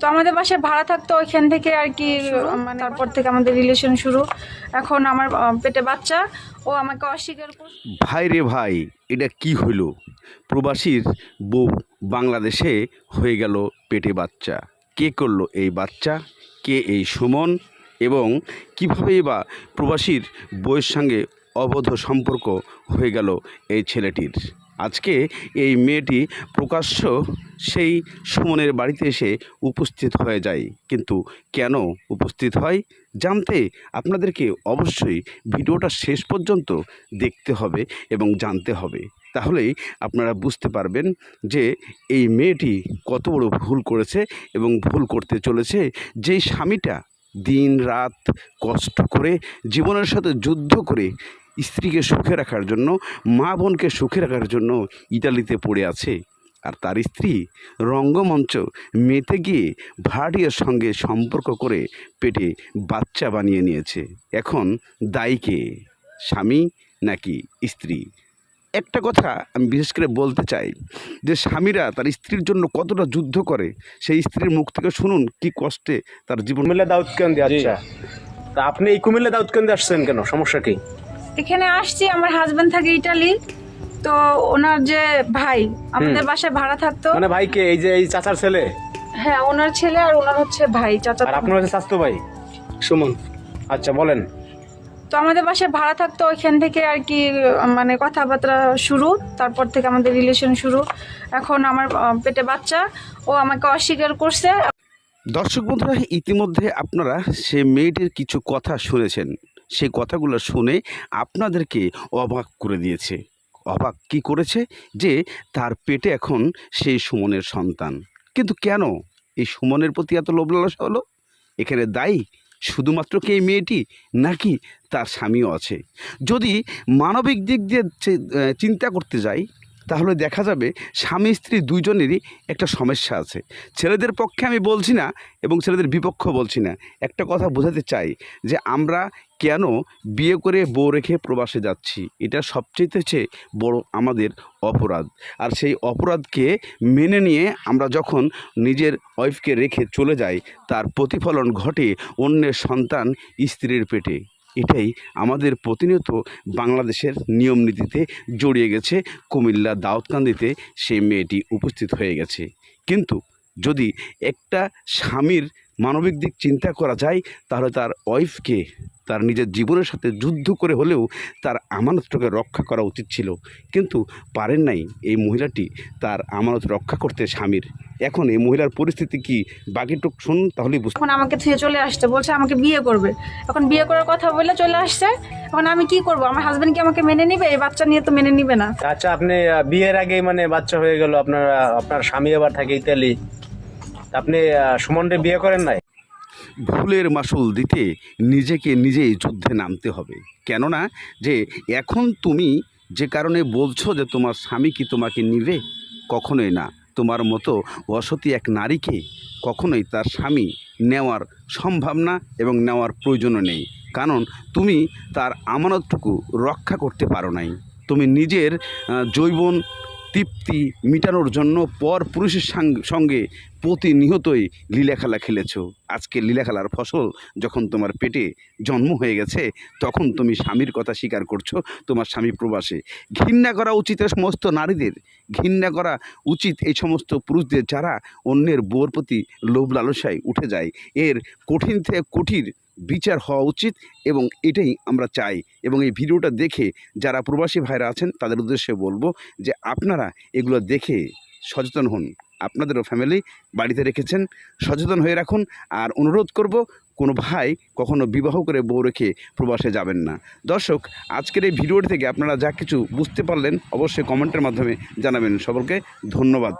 তো আমাদের বাসায় ভাড়া থাকতো ওইখান থেকে আর কি মানে তারপর থেকে আমাদের রিলেশন শুরু। এখন আমার পেটে বাচ্চা ও আমাকে অস্বীকার করছে। ভাই রে ভাই এটা কি হইল? প্রবাসীর বউ বাংলাদেশে হয়ে গেল পেটে বাচ্চা। কে করল এই বাচ্চা? কে এই সুমন? এবং কীভাবে বা প্রবাসীর বউয়ের সঙ্গে অবধ সম্পর্ক হয়ে গেল এই ছেলেটির? আজকে এই মেয়েটি প্রকাশ্য সেই সুমনের বাড়িতে এসে উপস্থিত হয়ে যায়। কিন্তু কেন উপস্থিত হয়? জানতে আপনাদেরকে অবশ্যই ভিডিওটা শেষ পর্যন্ত দেখতে হবে এবং জানতে হবে। তাহলেই আপনারা বুঝতে পারবেন যে এই মেয়েটি কত বড় ভুল করেছে এবং ভুল করতে চলেছে। যেই স্বামীটা দিন, রাত কষ্ট করে, জীবনের সাথে যুদ্ধ করে স্ত্রীকে সুখে রাখার জন্য, মা বোনকে সুখে রাখার জন্য ইতালিতে পড়ে আছে। আর তার স্ত্রী রঙ্গমঞ্চ মেতে গিয়ে ভাড়িয়ার সঙ্গে সম্পর্ক করে পেটে বাচ্চা বানিয়ে নিয়েছে। এখন দায়ীকে স্বামী নাকি স্ত্রী? একটা কথা আমি বিশেষ করে বলতে চাই যে স্বামীরা তার স্ত্রীর জন্য কতটা যুদ্ধ করে সেই স্ত্রীর মুখ থেকে শুনুন কি কষ্টে তার জীবন কুমিল্লা দাউদকান্দি আচ্ছা। তা আপনি এই কুমিল্লা দাউদকান্দি আসছেন কেন? সমস্যা কি? এখানে আসছি আমার হাজবেন্ড থাকে ইটালি তো ওনার যে ভাই আমাদের বাসায় ভাড়া থাকতো। মানে ভাইকে এই যে এই চাচার ছেলে? হ্যাঁ ওনার ছেলে আর ওনার হচ্ছে ভাই চাচা আর আপনার হচ্ছে স্বাস্থ্য ভাই? সুমন। আচ্ছা বলেন। তো আমাদের বাসায় ভাড়া থাকতো ওইখান থেকে আর কি মানে কথাবার্তা শুরু, তারপর থেকে আমাদের রিলেশন শুরু। এখন আমার পেটে বাচ্চা, ও আমাকে অস্বীকার করছে। দর্শক বন্ধুরা, ইতিমধ্যে আপনারা সে মেয়েটির কিছু কথা শুনেছেন। সেই কথাগুলো শুনে আপনাদেরকে অবাক করে দিয়েছে। অবাক কি করেছে? যে তার পেটে এখন সেই সুমনের সন্তান। কিন্তু কেন? এই সুমনের প্রতি এত লোভ লালসা হলো? এখানে দায়ী শুধুমাত্র কি এই মেয়েটি নাকি তার স্বামীও আছে? যদি মানবিক দিক দিয়ে চিন্তা করতে যাই তাহলে দেখা যাবে স্বামী, স্ত্রী দুইজনেরই একটা সমস্যা আছে। ছেলেদের পক্ষে আমি বলছি না এবং ছেলেদের বিপক্ষ বলছি না। একটা কথা বোঝাতে চাই যে আমরা কেন বিয়ে করে বউ রেখে প্রবাসে যাচ্ছি? এটা সবচেয়ে হচ্ছে বড় আমাদের অপরাধ। আর সেই অপরাধকে মেনে নিয়ে আমরা যখন নিজের ওয়াইফকে রেখে চলে যাই, তার প্রতিফলন ঘটে অন্যের সন্তান স্ত্রীর পেটে। এটাই আমাদের প্রতিনিয়ত বাংলাদেশের নিয়ম নীতিতে জড়িয়ে গেছে কুমিল্লা দাউদকান্দিতে সেই মেয়েটি উপস্থিত হয়ে গেছে। কিন্তু যদি একটা স্বামীর মানবিক দিক চিন্তা করা যায় তাহলে তার ওয়াইফকে তার নিজের জীবনের সাথে যুদ্ধ করে হলেও তার আমানতটাকে রক্ষা করা উচিত ছিল। কিন্তু পারেন নাই এই মহিলাটি তার আমানত রক্ষা করতে স্বামীর। এখন এই মহিলার পরিস্থিতি কি বাকিটুক শুনুন তাহলেই বুঝতে এখন আমাকে থুয়ে চলে আসছে বলছে আমাকে বিয়ে করবে। এখন বিয়ে করার কথা বলে চলে আসছে এখন আমি কি করব? আমার হাজবেন্ড কি আমাকে মেনে নিবে? এই বাচ্চা নিয়ে তো মেনে নিবে না। আচ্ছা আপনি বিয়ের আগে মানে বাচ্চা হয়ে গেল আপনার আপনার স্বামী আবার থাকে ইতালি। আপনি সুমনরে বিয়ে করেন নাই? ভুলের মাসুল দিতে নিজেকে নিজেই যুদ্ধে নামতে হবে। কেননা যে এখন তুমি যে কারণে বলছো যে তোমার স্বামী কি তোমাকে নিবে, কখনোই না। তোমার মতো অসতী এক নারীকে কখনোই তার স্বামী নেওয়ার সম্ভাবনা এবং নেওয়ার প্রয়োজনও নেই। কারণ তুমি তার আমানতটুকু রক্ষা করতে পারো নাই। তুমি নিজের জৈবন তৃপ্তি মেটানোর জন্য পর পুরুষের সঙ্গে প্রতিনিয়তই লীলাখেলা খেলেছ। আজকে লীলাখেলার ফসল যখন তোমার পেটে জন্ম হয়ে গেছে, তখন তুমি স্বামীর কথা স্বীকার করছ, তোমার স্বামী প্রবাসে। ঘৃণা করা উচিত সমস্ত নারীদের। ঘৃণা করা উচিত এই সমস্ত পুরুষদের যারা অন্যের বউর প্রতি লোভ লালসায় উঠে যায়। এর কঠিন থেকে কঠিন বিচার হওয়া উচিত এবং এটাই আমরা চাই। এবং এই ভিডিওটা দেখে যারা প্রবাসী ভাইরা আছেন, তাদের উদ্দেশ্যে বলব যে আপনারা এগুলো দেখে সচেতন হন। আপনাদেরও ফ্যামিলি বাড়িতে রেখেছেন, সচেতন হয়ে রাখুন। আর অনুরোধ করব, কোনো ভাই কখনো বিবাহ করে বউ রেখে প্রবাসে যাবেন না। দর্শক, আজকের এই ভিডিওটি থেকে আপনারা যা কিছু বুঝতে পারলেন, অবশ্যই কমেন্টের মাধ্যমে জানাবেন। সকলকে ধন্যবাদ।